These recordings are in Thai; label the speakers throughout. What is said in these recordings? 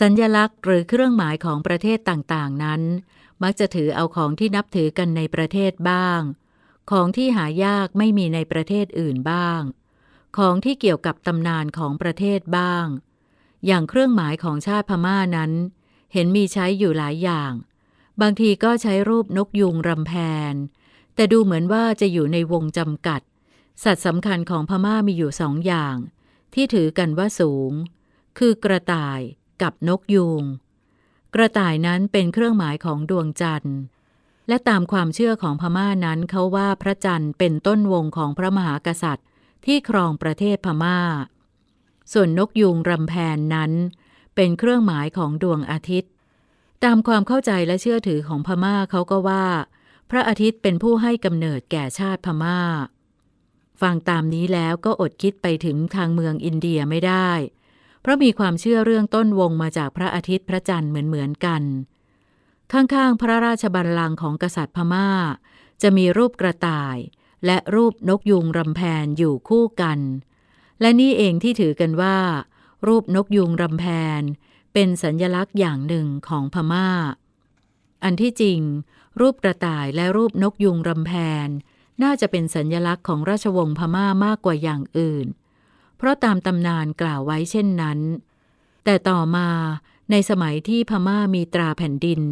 Speaker 1: สัญญลักษณ์หรือเครื่องหมายของประเทศต่างๆ นั้น มักจะถือเอาของที่นับถือกันในประเทศบ้าง ของที่หายากไม่มีในประเทศอื่นบ้าง ของที่เกี่ยวกับตำนานของประเทศบ้าง อย่างเครื่องหมายของชาติพม่านั้น เห็นมีใช้อยู่หลายอย่าง บางทีก็ใช้รูปนกยุงรำแพน แต่ดูเหมือนว่าจะอยู่ในวงจำกัด สัตว์สำคัญของพม่ามีอยู่สองอย่าง ที่ถือกันว่าสูง คือกระต่าย กับนกยูง กระต่ายนั้นเป็นเครื่องหมายของดวงจันทร์ และตามความเชื่อของพม่านั้นเขาว่าพระจันทร์เป็นต้นวงของพระมหากษัตริย์ที่ครองประเทศพม่า ส่วนนกยูงรำแพนนั้น เป็นเครื่องหมายของดวงอาทิตย์ ตามความเข้าใจและเชื่อถือของพม่าเขาก็ว่า พระอาทิตย์เป็นผู้ให้กำเนิดแก่ชาติพม่า ฟังตามนี้แล้วก็อดคิดไปถึงทางเมืองอินเดียไม่ได้ เพราะมีความเชื่อเรื่องต้นวงมาจากพระอาทิตย์พระจันทร์เหมือนๆกัน ข้างๆ พระราชบัลลังก์ของกษัตริย์พม่า จะมีรูปกระต่าย และรูปนกยุงรำแพนอยู่คู่กัน และนี่เองที่ถือกันว่า รูปนกยุงรำแพนเป็นสัญญลักษณ์อย่างหนึ่งของพม่า อันที่จริง รูปกระต่ายและรูปนกยุงรำแพนน่าจะเป็นสัญญลักษณ์ของราชวงศ์พม่ามากกว่าอย่างอื่น เพราะตามตำนานกล่าวไว้เช่นนั้น แต่ต่อมาในสมัยที่พม่ามีตราแผ่นดิน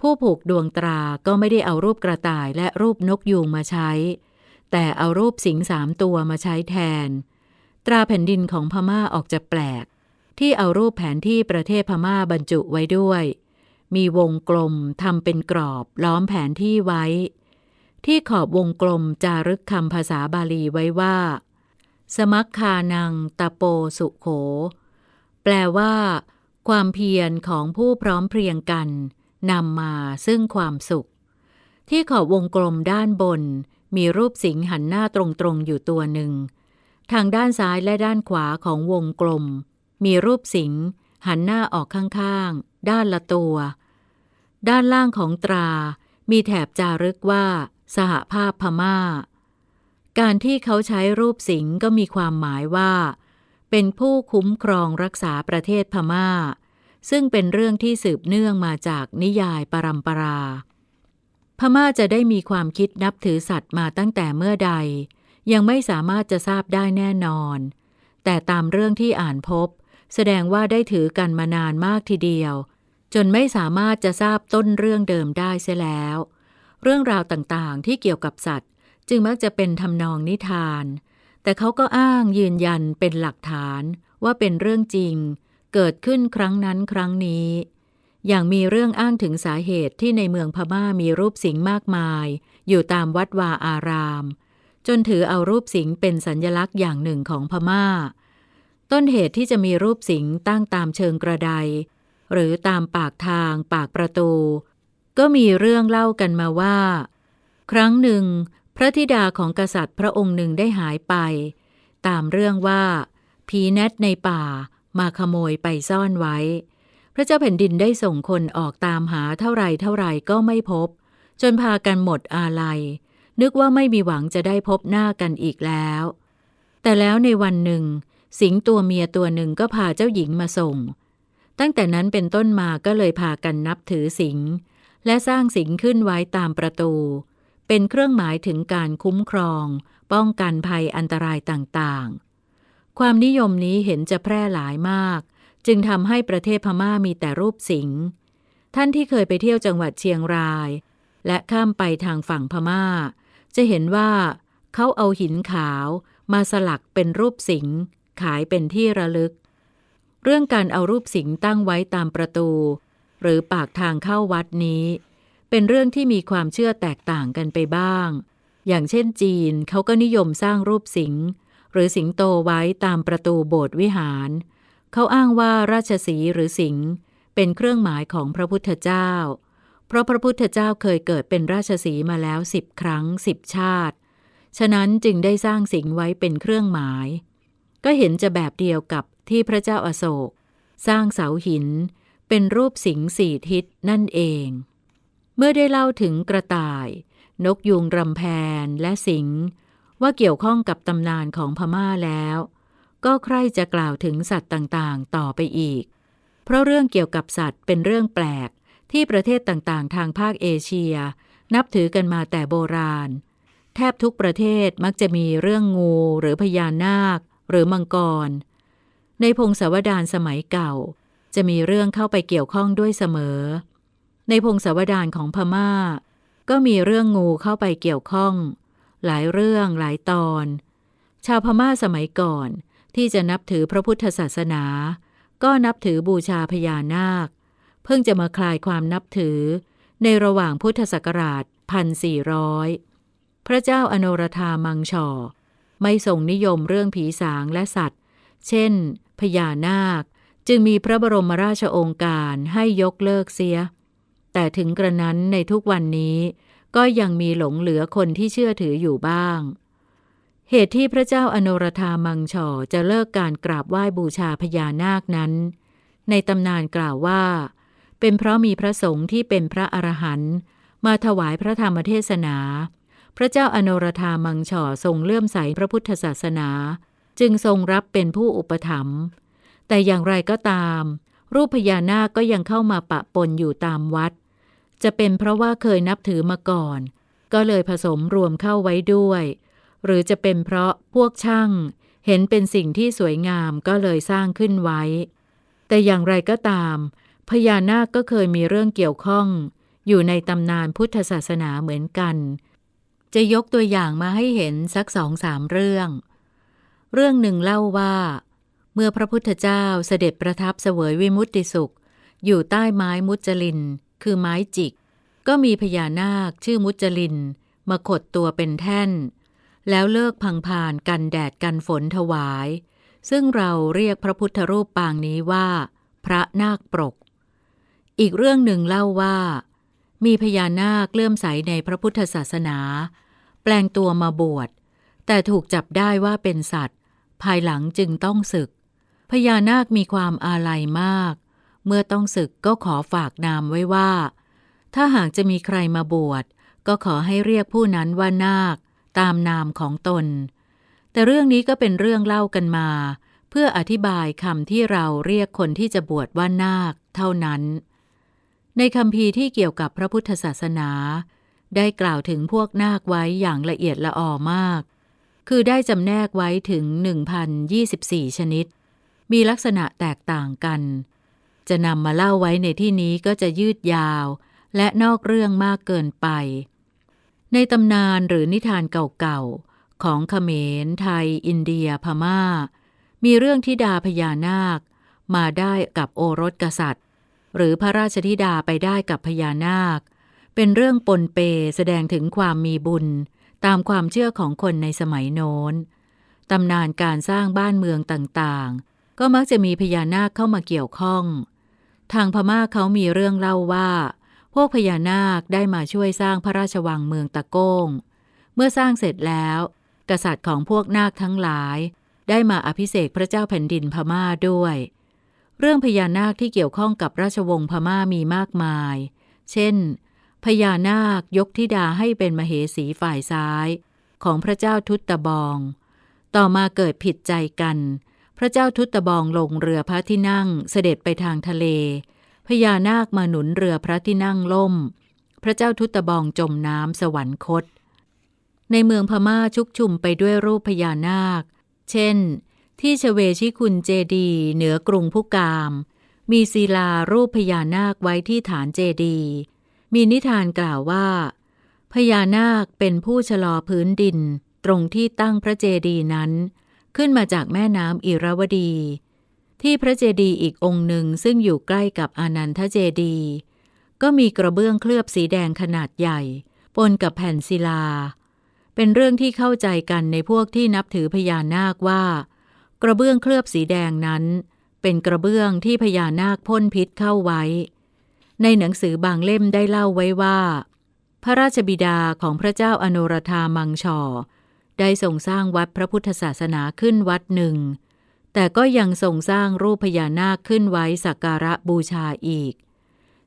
Speaker 1: ผู้ผูกดวงตราก็ไม่ได้เอารูปกระต่ายและรูปนกยูงมาใช้ แต่เอารูปสิงสามตัวมาใช้แทน ตราแผ่นดินของพม่าออกจะแปลก ที่เอารูปแผนที่ประเทศพม่าบรรจุไว้ด้วย มีวงกลมทำเป็นกรอบล้อมแผนที่ไว้ ที่ขอบวงกลมจารึกคำภาษาบาลีไว้ว่า สมัคคานังตะโปสุโข แปลว่า ความเพียรของผู้พร้อมเพรียงกันนำมาซึ่งความสุข ที่ขอบวงกลมด้านบน มีรูปสิงหันหน้าตรงๆอยู่ตัวหนึ่ง ทางด้านซ้ายและด้านขวาของวงกลม มีรูปสิงหันหน้าออกข้างๆ ด้านละตัว ด้านล่างของตรา มีแถบจารึกว่า สหภาพพม่า การที่เขาใช้รูปสิงก็มีความหมายว่า เป็นผู้คุ้มครองรักษาประเทศพมา่า ซึ่งเป็นเรื่องที่สืบเนื่องมาจากนิยายปรัมปรา พม่าจะได้มีความคิดนับถือสัตว์มาตั้งแต่เมื่อใด ยังไม่สามารถจะทราบได้แน่นอน แต่ตามเรื่องที่อ่านพบ แสดงว่าได้ถือกันมานานมากทีเดียว จนไม่สามารถจะทราบต้นเรื่องเดิมได้เสียแล้ว เรื่องราวต่างๆที่เกี่ยวกับสัตว์ จึงมักจะเป็นทำนองนิทาน แต่เขาก็อ้างยืนยันเป็นหลักฐานว่าเป็นเรื่องจริง เกิดขึ้นครั้งนั้นครั้งนี้ อย่างมีเรื่องอ้างถึงสาเหตุที่ในเมืองพม่ามีรูปสิงห์มากมาย อยู่ตามวัดวาอาราม จนถือเอารูปสิงห์เป็นสัญญลักษณ์อย่างหนึ่งของพม่า ต้นเหตุที่จะมีรูปสิงห์ตั้งตามเชิงกระไดหรือตามปากทางปากประตู ก็มีเรื่องเล่ากันมาว่า ครั้งหนึ่ง พระธิดาของกษัตริย์พระองค์หนึ่งได้หายไป ตามเรื่องว่า ผีแนทในป่ามาขโมยไปซ่อนไว้ พระเจ้าแผ่นดินได้ส่งคนออกตามหาเท่าไรเท่าไรก็ไม่พบ จนพากันหมดอาลัย นึกว่าไม่มีหวังจะได้พบหน้ากันอีกแล้ว แต่แล้วในวันหนึ่ง สิงตัวเมียตัวหนึ่งก็พาเจ้าหญิงมาส่ง ตั้งแต่นั้นเป็นต้นมาก็เลยพากันนับถือสิงและสร้างสิงขึ้นไว้ตามประตู เป็นเครื่องหมายถึงการคุ้มครอง ป้องกันภัยอันตรายต่างๆ ความนิยมนี้เห็นจะแพร่หลายมาก จึงทำให้ประเทศพม่ามีแต่รูปสิงท่านที่เคยไปเที่ยวจังหวัดเชียงราย และข้ามไปทางฝั่งพม่า จะเห็นว่าเขาเอาหินขาวมาสลักเป็นรูปสิงขายเป็นที่ระลึก เรื่องการเอารูปสิงตั้งไว้ตามประตู หรือปากทางเข้าวัดนี้ เป็นเรื่องที่มีความเชื่อแตกต่างกันไปบ้าง อย่างเช่นจีนเขาก็นิยมสร้างรูปสิงหรือสิงโตไว้ตามประตูโบสถ์วิหาร เขาอ้างว่าราชสีหรือสิงเป็นเครื่องหมายของพระพุทธเจ้า เพราะพระพุทธเจ้าเคยเกิดเป็นราชสีมาแล้วสิบครั้งสิบชาติ ฉะนั้นจึงได้สร้างสิงไว้เป็นเครื่องหมาย ก็เห็นจะแบบเดียวกับที่พระเจ้าอาโศก สร้างเสาหิน เป็นรูปสิงสี่ทิศนั่นเอง เมื่อได้เล่าถึงกระต่าย นกยุงรำแพนและสิงว่าเกี่ยวข้องกับตำนานของพม่าแล้ว ก็ใครจะกล่าวถึงสัตว์ต่างๆ ต่อไปอีก เพราะเรื่องเกี่ยวกับสัตว์เป็นเรื่องแปลกที่ประเทศต่างๆ ทางภาคเอเชีย นับถือกันมาแต่โบราณ แทบทุกประเทศมักจะมีเรื่องงูหรือพญานาค หรือมังกร ในพงศาวดารสมัยเก่า จะมีเรื่องเข้าไปเกี่ยวข้องด้วยเสมอ ในพงศาวดารของพมา่า ก็มีเรื่องงูเข้าไปเกี่ยวข้อง หลายเรื่องหลายตอน ชาวพม่าสมัยก่อนที่จะนับถือพระพุทธศาสนา ก็นับถือบูชาพญานาค เพิ่งจะมาคลายความนับถือ ในระหว่างพุทธศักราชพันสี่ร้อยพระเจ้าอโนรธามังชอไม่ทรงนิยมเรื่องผีสางและสัตว์ เช่น พญานาค จึงมีพระบรมราชโองการให้ยกเลิกเสีย แต่ถึงกระนั้นในทุกวันนี้ ก็ยังมีหลงเหลือคนที่เชื่อถืออยู่บ้าง เหตุที่พระเจ้าอโนรธามังชอจะเลิกการกราบไหว้บูชาพญานาคนั้น ในตำนานกล่าวว่า เป็นเพราะมีพระสงฆ์ที่เป็นพระอรหันต์มาถวายพระธรรมเทศนา พระเจ้าอโนรธามังชอทรงเลื่อมใสพระพุทธศาสนา จึงทรงรับเป็นผู้อุปถัมภ์แต่อย่างไรก็ตาม รูปพญานาคก็ยังเข้ามาปะปนอยู่ตามวัด จะเป็นเพราะว่าเคยนับถือมาก่อน ก็เลยผสมรวมเข้าไว้ด้วย หรือจะเป็นเพราะพวกช่าง เห็นเป็นสิ่งที่สวยงามก็เลยสร้างขึ้นไว้ แต่อย่างไรก็ตาม พญานาคก็เคยมีเรื่องเกี่ยวข้อง อยู่ในตำนานพุทธศาสนาเหมือนกัน จะยกตัวอย่างมาให้เห็นสักสองสามเรื่อง เรื่องหนึ่งเล่าว่า เมื่อพระพุทธเจ้าเสด็จประทับเสวยวิมุตติสุข อยู่ใต้ไม้มุจลิน คือไม้จิก ก็มีพญานาคชื่อมุจลิน มาขดตัวเป็นแท่น แล้วเลิกพังพานกันแดดกันฝนถวาย ซึ่งเราเรียกพระพุทธรูปปางนี้ว่า พระนาคปรก อีกเรื่องหนึ่งเล่าว่า มีพญานาคเลื่อมใสในพระพุทธศาสนา แปลงตัวมาบวช แต่ถูกจับได้ว่าเป็นสัตว์ ภายหลังจึงต้องศึกพญานาคมีความอาลัยมาก เมื่อต้องศึกก็ขอฝากนามไว้ว่า ถ้าหากจะมีใครมาบวช ก็ขอให้เรียกผู้นั้นว่านาค ตามนามของตน แต่เรื่องนี้ก็เป็นเรื่องเล่ากันมา เพื่ออธิบายคำที่เราเรียกคนที่จะบวชว่านาค เท่านั้น ในคำพีที่เกี่ยวกับพระพุทธศาสนา ได้กล่าวถึงพวกนาคไว้อย่างละเอียดละออมาก คือได้จำแนกไว้ถึง 1,024 ชนิด มีลักษณะแตกต่างกัน จะนำมาเล่าไว้ในที่นี้ก็จะยืดยาว และนอกเรื่องมากเกินไป ในตำนานหรือนิทานเก่าๆ ของเขมร ไทย อินเดียพมา่า มีเรื่องทิดาพญานาค มาได้กับโอรสกษัตริย์ หรือพระราชธิดาไปได้กับพญานาค เป็นเรื่องปนเปแสดงถึงความมีบุญ ตามความเชื่อของคนในสมัยโน้นตำนานการสร้างบ้านเมืองต่างๆ ก็มักจะมีพญานาคเข้ามาเกี่ยวข้อง ทางพม่าเขามีเรื่องเล่าว่า พวกพญานาคได้มาช่วยสร้างพระราชวังเมืองตะโก้ง เมื่อสร้างเสร็จแล้ว กษัตริย์ของพวกนาคทั้งหลาย ได้มาอภิเษกพระเจ้าแผ่นดินพม่าด้วย เรื่องพญานาคที่เกี่ยวข้องกับราชวงศ์พม่ามีมากมาย เช่น พญานาคยกธิดาให้เป็นมเหสีฝ่ายซ้าย ของพระเจ้าทุตตะบอง ต่อมาเกิดผิดใจกัน พระเจ้าทุตตบองลงเรือพระที่นั่งเสด็จไปทางทะเล พญานาคมาหนุนเรือพระที่นั่งล่ม พระเจ้าทุตตบองจมน้ำสวรรคต ในเมืองพม่าชุกชุมไปด้วยรูปพญานาค เช่น ที่ชเวชิคุณเจดีเหนือกรุงพุกาม มีศิลารูปพญานาคไว้ที่ฐานเจดี มีนิทานกล่าวว่า พญานาคเป็นผู้ชะลอพื้นดินตรงที่ตั้งพระเจดีนั้น ขึ้นมาจากแม่น้ำอิรวดี ที่พระเจดีอีกองค์หนึ่งซึ่งอยู่ใกล้กับอานันทเจดีก็มีกระเบื้องเคลือบสีแดงขนาดใหญ่ ปนกับแผ่นศิลา เป็นเรื่องที่เข้าใจกันในพวกที่นับถือพญานาคว่า กระเบื้องเคลือบสีแดงนั้น เป็นกระเบื้องที่พญานาคพ่นพิษเข้าไว้ ในหนังสือบางเล่มได้เล่าไว้ว่า พระราชบิดาของพระเจ้าอโนรธามังชอ ได้ทรงสร้างวัดพระพุทธศาสนาขึ้นวัดหนึ่ง แต่ก็ยังทรงสร้างรูปพญานาคขึ้นไว้สักการะบูชาอีก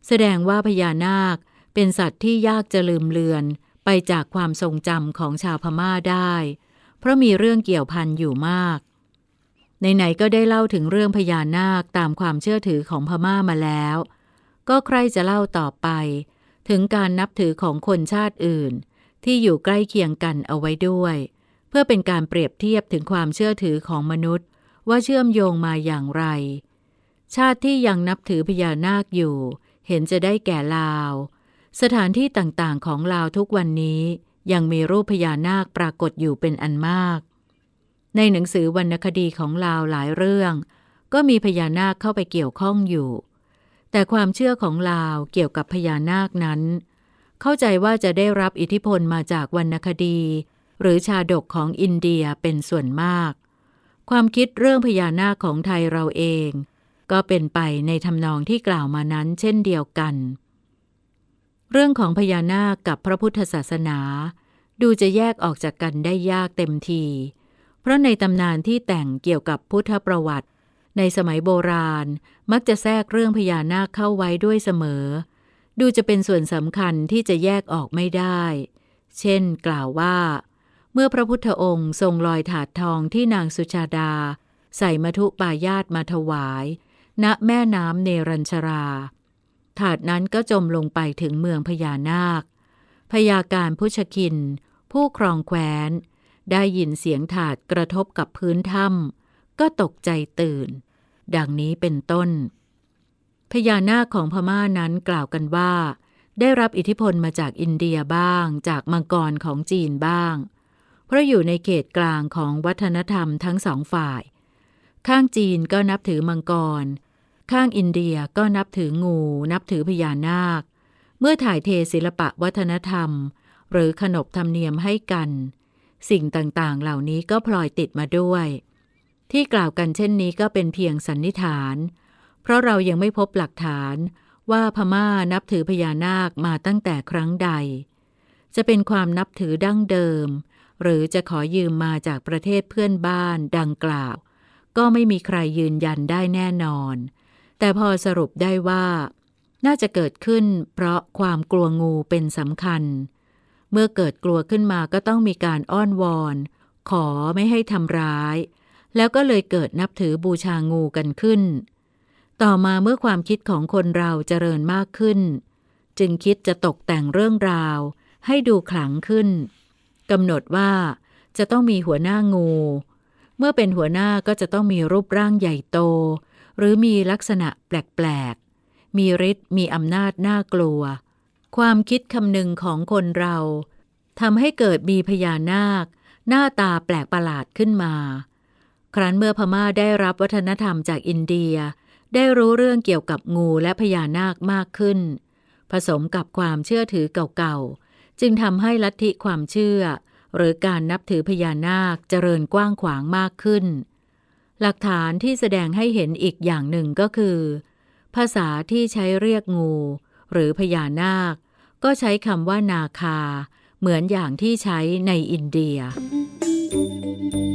Speaker 1: แสดงว่าพญานาคเป็นสัตว์ที่ยากจะลืมเลือนไปจากความทรงจำของชาวพม่าได้ เพราะมีเรื่องเกี่ยวพันอยู่มาก ไหนๆก็ได้เล่าถึงเรื่องพญานาคตามความเชื่อถือของพม่ามาแล้ว ก็ใครจะเล่าต่อไป ถึงการนับถือของคนชาติอื่น ที่อยู่ใกล้เคียงกันเอาไว้ด้วย เพื่อเป็นการเปรียบเทียบถึงความเชื่อถือของมนุษย์ ว่าเชื่อมโยงมาอย่างไร ชาติที่ยังนับถือพญานาคอยู่ เห็นจะได้แก่ลาว สถานที่ต่างๆของลาวทุกวันนี้ยังมีรูปพญานาคปรากฏอยู่เป็นอันมาก ในหนังสือวรรณคดีของลาวหลายเรื่อง ก็มีพญานาคเข้าไปเกี่ยวข้องอยู่ แต่ความเชื่อของลาวเกี่ยวกับพญานาคนั้น เข้าใจว่าจะได้รับอิทธิพลมาจากวรรณคดี หรือชาดกของอินเดียเป็นส่วนมาก ความคิดเรื่องพญานาคของไทยเราเอง ก็เป็นไปในทำนองที่กล่าวมานั้นเช่นเดียวกัน เรื่องของพญานาคกับพระพุทธศาสนา ดูจะแยกออกจากกันได้ยากเต็มที เพราะในตำนานที่แต่งเกี่ยวกับพุทธประวัติ ในสมัยโบราณมักจะแทรกเรื่องพญานาคเข้าไว้ด้วยเสมอ ดูจะเป็นส่วนสำคัญที่จะแยกออกไม่ได้ เช่น กล่าวว่า เมื่อพระพุทธองค์ทรงลอยถาดทองที่นางสุชาดา ใส่มทุปายาตมาถวาย ณแม่น้ำเนรัญชรา ถาดนั้นก็จมลงไปถึงเมืองพญานาคพยาการพุชคิน ผู้ครองแคว้น ได้ยินเสียงถาดกระทบกับพื้นถ้ำก็ตกใจตื่น ดังนี้เป็นต้น พญานาคของพม่านั้นกล่าวกันว่า ได้รับอิทธิพลมาจากอินเดียบ้าง จากมังกรของจีนบ้าง เพราะอยู่ในเขตกลางของวัฒนธรรมทั้งสองฝ่าย ข้างจีนก็นับถือมังกร ข้างอินเดียก็นับถืองู นับถือพญานาค เมื่อถ่ายเทศิลปะวัฒนธรรม หรือขนบธรรมเนียมให้กัน สิ่งต่างๆ เหล่านี้ก็พลอยติดมาด้วย ที่กล่าวกันเช่นนี้ก็เป็นเพียงสันนิษฐาน เพราะเรายังไม่พบหลักฐานว่าพม่านับถือพญานาคมาตั้งแต่ครั้งใด จะเป็นความนับถือดั้งเดิม หรือจะขอยืมมาจากประเทศเพื่อนบ้านดังกล่าว ก็ไม่มีใครยืนยันได้แน่นอน แต่พอสรุปได้ว่า น่าจะเกิดขึ้นเพราะความกลัวงูเป็นสำคัญ เมื่อเกิดกลัวขึ้นมาก็ต้องมีการอ้อนวอน ขอไม่ให้ทำร้าย แล้วก็เลยเกิดนับถือบูชางูกันขึ้น ต่อมาเมื่อความคิดของคนเราเจริญมากขึ้น จึงคิดจะตกแต่งเรื่องราวให้ดูขลังขึ้น กำหนดว่าจะต้องมีหัวหน้างู เมื่อเป็นหัวหน้าก็จะต้องมีรูปร่างใหญ่โต หรือมีลักษณะแปลกๆ มีฤทธิ์มีอำนาจน่ากลัว ความคิดคำนึงของคนเราทำให้เกิดมีพญานาค หน้าตาแปลกประหลาดขึ้นมา ครั้นเมื่อพม่าได้รับวัฒนธรรมจากอินเดีย ได้รู้เรื่องเกี่ยวกับงูและพญานาคมากขึ้น ผสมกับความเชื่อถือเก่าๆ จึงทำให้ลัทธิความเชื่อ หรือการนับถือพญานาคเจริญกว้างขวางมากขึ้น หลักฐานที่แสดงให้เห็นอีกอย่างหนึ่งก็คือ ภาษาที่ใช้เรียกงู หรือพญานาค ก็ใช้คำว่านาคา เหมือนอย่างที่ใช้ในอินเดีย
Speaker 2: Thank you.